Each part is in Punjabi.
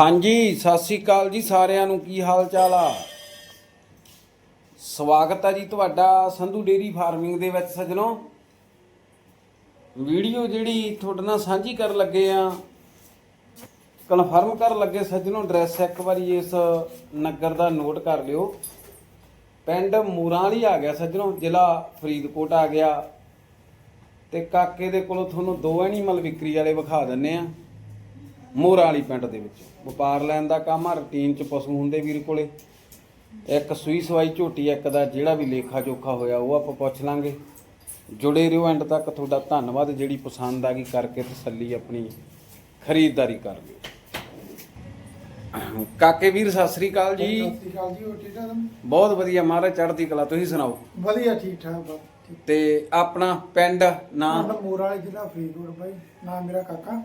ਹਾਂਜੀ, ਸਤਿ ਸ੍ਰੀ ਅਕਾਲ ਜੀ ਸਾਰਿਆਂ ਨੂੰ। ਕੀ ਹਾਲ ਚਾਲ ਆ? ਸਵਾਗਤ ਹੈ ਜੀ ਤੁਹਾਡਾ ਸੰਧੂ ਡੇਰੀ ਫਾਰਮਿੰਗ ਦੇ ਵਿੱਚ ਸੱਜਣੋ। ਵੀਡੀਓ ਜਿਹੜੀ ਤੁਹਾਡੇ ਨਾਲ ਸਾਂਝੀ ਕਰਨ ਲੱਗੇ ਆ ਕਨਫਰਮ ਕਰਨ ਲੱਗੇ ਸੱਜਣੋ ਐਡਰੈਸ ਇੱਕ ਵਾਰੀ ਇਸ ਨਗਰ ਦਾ ਨੋਟ ਕਰ ਲਿਓ। ਪਿੰਡ ਮੂਰਾਂ ਵਾਲੀ ਆ ਗਿਆ ਸੱਜਣੋ, ਜ਼ਿਲ੍ਹਾ ਫਰੀਦਕੋਟ ਆ ਗਿਆ। ਤੇ ਕਾਕੇ ਦੇ ਕੋਲੋਂ ਤੁਹਾਨੂੰ ਦੋ ਐਨੀਮਲ ਵਿਕਰੀ ਵਾਲੇ ਵਿਖਾ ਦਿੰਨੇ ਆ। ਮੋਰਾਂ ਵਾਲੀ ਪਿੰਡ ਦੇ ਵਿੱਚ। ਵਪਾਰ ਲੈਣ ਦਾ ਕੰਮ ਆ ਰੂਟੀਨ ਚ ਪਸ਼ੂ ਹੁੰਦੇ ਵੀਰ ਕੋਲੇ। ਇੱਕ ਸੂਈ ਸਵਾਈ ਝੋਟੀ ਇੱਕ ਦਾ ਜਿਹੜਾ ਵੀ ਲੇਖਾ ਜੋਖਾ ਹੋਇਆ ਉਹ ਆਪਾਂ ਪੁੱਛ ਲਾਂਗੇ। ਜੁੜੇ ਰਹੋ ਐਂਡ ਤੱਕ ਤੁਹਾਡਾ ਧੰਨਵਾਦ ਜਿਹੜੀ ਪਸੰਦ ਆ ਗਈ ਕਰਕੇ ਤਸੱਲੀ ਆਪਣੀ ਖਰੀਦਦਾਰੀ ਕਰ ਲਿਓ। ਕਾਕੇ ਵੀਰ ਸਤਿ ਸ੍ਰੀ ਅਕਾਲ ਜੀ। ਸਤਿ ਸ਼੍ਰੀ ਅਕਾਲ ਜੀ ਹੋਰ ਠੀਕ ਠਾਕ? ਬਹੁਤ ਵਧੀਆ ਮਹਾਰਾਜ ਚੜ੍ਹਦੀ ਕਲਾ ਤੁਸੀਂ ਸੁਣਾਓ? ਵਧੀਆ ਠੀਕ ਠਾਕ ਤੇ ਆਪਣਾ ਪਿੰਡ ਨਾਂ? ਪਿੰਡ ਮੋਰ ਵਾਲੇ ਜ਼ਿਲ੍ਹਾ ਫਰੀਦਕੋਟ ਬਾਈ। ਨਾਮ ਮੇਰਾ ਕਾਕਾ।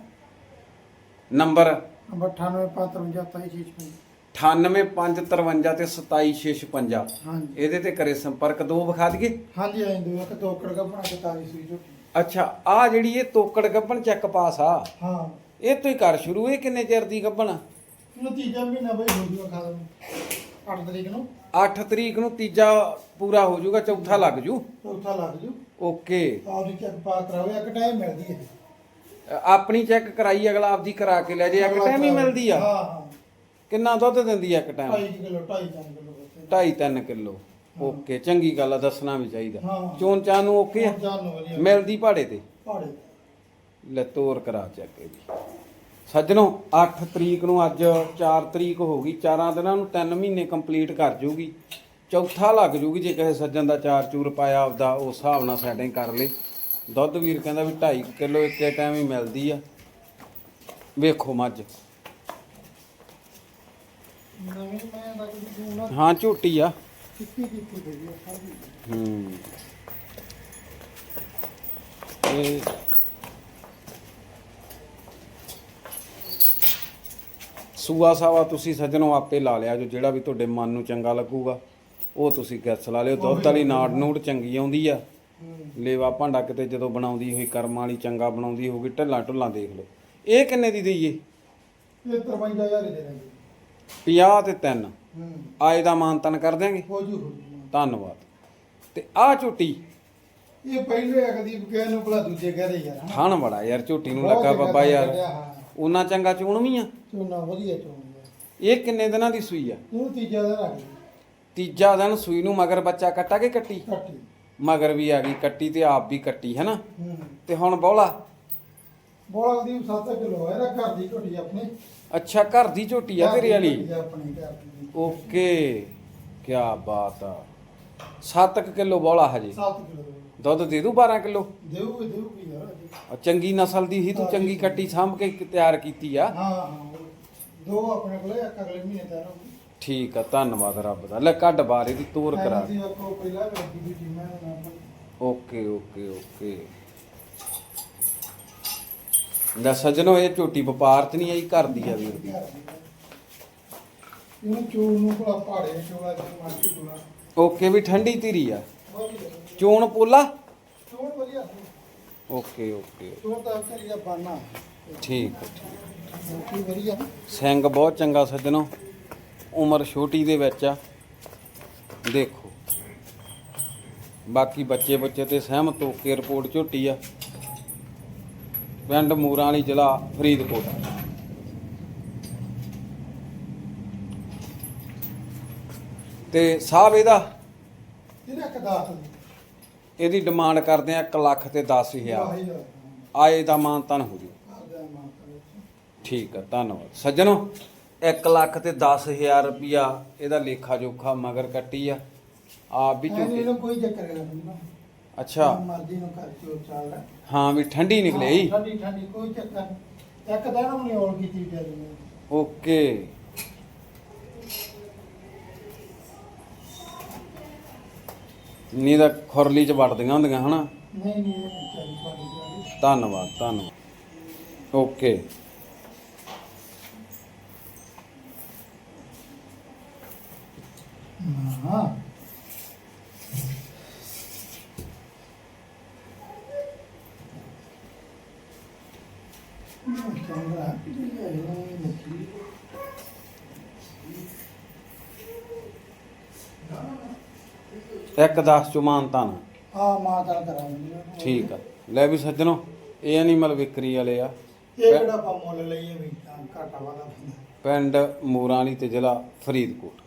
ਨੰਬਰ ਨੰਬਰ 9855272655 98553 ਤੇ 27656 ਹਾਂਜੀ। ਇਹਦੇ ਤੇ ਕਰੇ ਸੰਪਰਕ ਦੋ ਵਿਖਾ ਦਈਏ? ਹਾਂਜੀ ਆਏ ਦੋ ਇੱਕ ਤੋਕੜ ਦਾ ਬਣਾ ਕੇ ਤਾਰੀ ਸੂਈ ਝੋਟੀ। ਅੱਛਾ ਆ ਜਿਹੜੀ ਇਹ ਤੋਕੜ ਗੱਬਣ ਚੈੱਕ ਪਾਸ ਆ ਹਾਂ। ਇਹ ਤੋਂ ਹੀ ਕਰ ਸ਼ੁਰੂ ਇਹ ਕਿੰਨੇ ਚਿਰ ਦੀ ਗੱਬਣ ਨਤੀਜਾ ਮਹੀਨਾ ਬਾਈ ਹੋ ਜੂਗਾ ਖਾ ਲਵਾਂ 8 ਤਰੀਕ ਨੂੰ। 8 ਤਰੀਕ ਨੂੰ ਤੀਜਾ ਪੂਰਾ ਹੋ ਜਾਊਗਾ ਚੌਥਾ ਲੱਗ ਜੂ। ਚੌਥਾ ਲੱਗ ਜੂ। ਓਕੇ। ਆਪਦੀ ਚੈੱਕ ਪਾ ਕਰਾਵੇ ਇੱਕ ਟਾਈਮ ਮਿਲਦੀ ਹੈ। ਆਪਣੀ ਚੈੱਕ ਕਰਾਈ ਅਗਲਾ ਆਪਦੀ ਕਰਾ ਕੇ ਲੈ ਜੇ ਇੱਕ ਟਾਈਮ ਹੀ ਮਿਲਦੀ ਆ। ਹਾਂ ਕਿੰਨਾ ਦੁੱਧ ਦਿੰਦੀ ਆ ਇੱਕ ਟਾਈਮ 2.5 ਕਿਲੋ 2.5 ਕਿਲੋ ਬਸ 2.5 3 ਕਿਲੋ। ਓਕੇ ਚੰਗੀ ਗੱਲ ਆ ਦੱਸਣਾ ਵੀ ਚਾਹੀਦਾ। ਚੋਣ ਚਾਂ ਨੂੰ ਓਕੇ ਆ? ਮਿਲਦੀ ਭਾੜੇ ਤੇ? ਪਹਾੜੇ ਲੈ ਤੋਰ ਕਰਾ ਚੱਕ ਇਹਦੀ ਸੱਜਣੋ 8 ਤਰੀਕ ਨੂੰ ਅੱਜ 4 ਤਰੀਕ ਹੋ ਗਈ। ਚਾਰਾਂ ਦਿਨਾਂ ਨੂੰ 3 ਮਹੀਨੇ ਕੰਪਲੀਟ ਕਰ ਜੂਗੀ। ਚੌਥਾ ਲੱਗ ਜੂਗੀ ਜੇ ਕਿਸੇ ਸੱਜਣ ਦਾ ਚਾਰ ਚੂਰ ਪਾਇਆ ਆਪਦਾ ਉਸ ਹਿਸਾਬ ਨਾਲ ਸੈਟਿੰਗ ਕਰ ਲਈ ਦੁੱਧ ਵੀਰ ਕਹਿੰਦਾ ਵੀ 2.5 ਕਿਲੋ ਇੱਕੇ ਟਾਈਮ ਹੀ ਮਿਲਦੀ ਆ। ਵੇਖੋ ਮੱਝ। ਹਾਂ ਝੂਟੀ ਆ। ਕਿੱਤੀ ਕੀਤੀ ਹੂੰ। ਇਹ ਸੂਆ ਸਾਵਾ ਤੁਸੀਂ ਸੱਜਣੋ ਆਪੇ ਲਾ ਲਿਆ, ਜੋ ਜਿਹੜਾ ਵੀ ਤੁਹਾਡੇ ਮਨ ਨੂੰ ਚੰਗਾ ਲੱਗੂਗਾ, ਉਹ ਤੁਸੀਂ ਗੈਸ ਲਾ ਲਿਓ। ਦੁੱਧ ਵਾਲੀ ਨਾੜ ਨੂੜ ਚੰਗੀ ਆਉਂਦੀ ਆ। ਲੇਵਾ ਭਾਂਡਾ ਕਿਤੇ ਜਦੋਂ ਬਣਾਉਂਦੀ ਹੋਈ ਕਰਮਾਂ ਵਾਲੀ ਚੰਗਾ ਬਣਾਉਂਦੀ ਹੋਊਗੀ ਢੱਲਾ ਢੁੱਲਾ ਦੇਖ ਲਓ। ਇਹ ਕਿੰਨੇ ਦੀ ਦਈਏ? ਇਹ 53000 ਦੇ ਦੇਣਗੇ 50 ਤੇ 3 ਹੂੰ। ਆਏ ਦਾ ਮਾਨਤਨ ਕਰ ਦਿਆਂਗੇ? ਹੋ ਜੂ ਹੋ ਜੂ। ਧੰਨਵਾਦ। ਤੇ ਆਹ ਝੋਟੀ? ਇਹ ਪਹਿਲੇ ਅਗਦੀ ਕਹਿ ਨੂੰ ਭਲਾ ਦੂਜੇ ਕਹਦੇ ਯਾਰ। ਹਨਾ। ਥਣ ਬੜਾ ਯਾਰ ਝੋਟੀ ਨੂੰ ਬਹੁਤ ਲੱਗਾ ਚੰਗਾ ਬਾਬਾ ਯਾਰ। ਹਾਂ। ਉਹਨਾਂ ਚੰਗਾ ਚੂਣ ਵੀ ਆ? ਝੋਨਾ ਵਧੀਆ ਚੋਣਿਆ ਇਹ ਕਿੰਨੇ ਦਿਨਾਂ ਦੀ ਸੂਈ ਆ? ਉਹ ਤੀਜਾ ਦਾ ਰੱਖ ਲਈ ਤੀਜਾ ਦਿਨ ਸੂਈ ਨੂੰ ਮਗਰ ਬੱਚਾ ਕੱਟਾ ਕੇ ਕੱਟੀ? ਕੱਟੀ। ਮਗਰ ਵੀ ਆ ਗਈ ਕੱਟੀ ਤੇ ਆਪ ਵੀ ਕੱਟੀ ਹੈ ਨਾ ਹੂੰ। ਤੇ ਹੁਣ ਬੌਲਾ? ਬੋਲਾ ਦੀ 7 ਕਿਲੋ ਹੈ ਨਾ ਘਰ ਦੀ ਝੋਟੀ ਆਪਣੀ। ਅੱਛਾ ਘਰ ਦੀ ਝੋਟੀ ਆ ਤੇਰੇ ਵਾਲੀ? ਝੋਟੀ ਆਪਣੀ ਘਰ ਦੀ ਓਕੇ ਕੀ ਬਾਤ ਆ। 7 ਕਿਲੋ ਬੌਲਾ ਹਜੇ? 7 ਕਿਲੋ ਦੁੱਧ ਦੇ ਦੂ 12 ਕਿਲੋ? ਦੇਊਗੀ ਦੇਊਗੀ ਯਾਰ ਚੰਗੀ ਨਸਲ ਦੀ ਹੀ ਤੂੰ ਚੰਗੀ ਕੱਟੀ ਸਾਂਭ ਕੇ ਤਿਆਰ ਕੀਤੀ ਆ। ਹਾਂ ਹਾਂ ਦੋ ਆਪਣੇ ਕੋਲੇ ਅਗਲੇ ਮਹੀਨੇ ਤਿਆਰ ਹੋਊਗੀ। ਠੀਕ ਆ ਧੰਨਵਾਦ ਰੱਬ ਦਾ। ਲੈ ਕੱਢ ਬਾਰੇ ਦੀ ਤੋਰ ਕਰਾ। ਆਪਕੋ ਪਹਿਲਾਂ ਵੀ ਦੀ ਟੀਮਾਂ ਨੇ ਨਾ ਓਕੇ ਓਕੇ ਓਕੇ। ਲੈ ਸੱਜਣੋ ਇਹ ਝੋਟੀ ਵਪਾਰ ਚ ਨਹੀਂ ਆਈ ਘਰ ਦੀ ਆ ਵੀਰ ਦੀ। ਇਹਨੂੰ ਚੂਰ ਨੂੰ ਭਲਾ ਪਹਾੜੇ ਚੋਲਾ ਤੇ ਮਾਰਕੀ ਚੋਲਾ ਓਕੇ ਵੀ ਠੰਡੀ ਧੀਰੀ ਆ। ਚੋਣ ਪੋਲਾ? ਚੋਣ ਵਧੀਆ। Okay okay. ਚੋਣ ਤਾਂ ਕਰੀ ਦਾ ਬਾਨਾ ਠੀਕ ਆ, ਠੀਕ ਕੀ ਵਧੀਆ। ਸਿੰਘ ਬਹੁਤ ਚੰਗਾ ਸੱਜਣੋ। ਉਮਰ ਛੋਟੀ ਦੇ ਵਿੱਚ ਆ। ਦੇਖੋ। ਬਾਕੀ ਬੱਚੇ ਬੱਚੇ ਤੇ ਸਹਿਮਤ ਹੋ ਕੇ ਰਿਪੋਰਟ ਝੋਟੀ ਆ। ਪਿੰਡ ਮੂਰਾਂ ਵਾਲੀ ਜ਼ਿਲ੍ਹਾ ਫਰੀਦਕੋਟ। ਤੇ ਸਾਹਿਬ ਇਹਦਾ? ਇਹਦਾ ਕਦਾਸ ਇਹਦੀ ਡਿਮਾਂਡ ਕਰਦੇ ਆ 1 ਲੱਖ ਤੇ 10000 ਆਏ ਦਾ ਮਾਨਤਨ ਹੋ ਜੂ। ਠੀਕ ਆ ਧੰਨਵਾਦ। ਸੱਜਣੋ। 1 ਲੱਖ ਤੇ 10000 ਰੁਪਿਆ ਇਹਦਾ ਲੇਖਾ ਜੋਖਾ ਮਗਰ ਕੱਟੀ ਆ। ਆਪ ਵੀ ਝੋਟੀ ਇਹਨੂੰ ਕੋਈ ਚੱਕਰ ਨਹੀਂ ਅੱਛਾ। ਮਰਜ਼ੀ ਨੂੰ ਕਰ ਚੋ ਚੱਲਦਾ ਹਾਂ ਵੀ ਠੰਡੀ ਨਿਕਲੇ ਠੰਡੀ ਠੰਡੀ ਕੋਈ ਚੱਕਰ ਨਹੀਂ। ਇੱਕ ਦਿਨ ਉਹਨੇ ਔਲ ਕੀਤੀ ਤੇ ਓਕੇ। ਨਹੀਂ ਤਾਂ ਖੁਰਲੀ ਚ ਵੜਦੀਆਂ ਹੁੰਦੀਆਂ ਹਨਾ? ਨਹੀਂ ਨਹੀਂ ਇਹ ਧੰਨਵਾਦ ਧੰਨਵਾਦ। ਓਕੇ। ਇੱਕ 10 ਚੋਂ ਮਾਨਤਾ ਨਾ। ਆ ਮਾਤਾ ਕਰਾਂਗੇ। ਠੀਕ ਆ। ਲੈ ਵੀ ਸੱਜਣੋ ਇਹ ਐਨੀਮਲ ਵਿਕਰੀ ਵਾਲੇ ਆ। ਇਹ ਕਿਹੜਾ ਆਪਾਂ ਮੁੱਲ ਲਈਏ ਵੀ ਘਾਟਾ ਵਾਲਾ ਪਿੰਡ ਮੋਰਾਂ ਵਾਲੀ ਤੇ ਜ਼ਿਲ੍ਹਾ ਫਰੀਦਕੋਟ।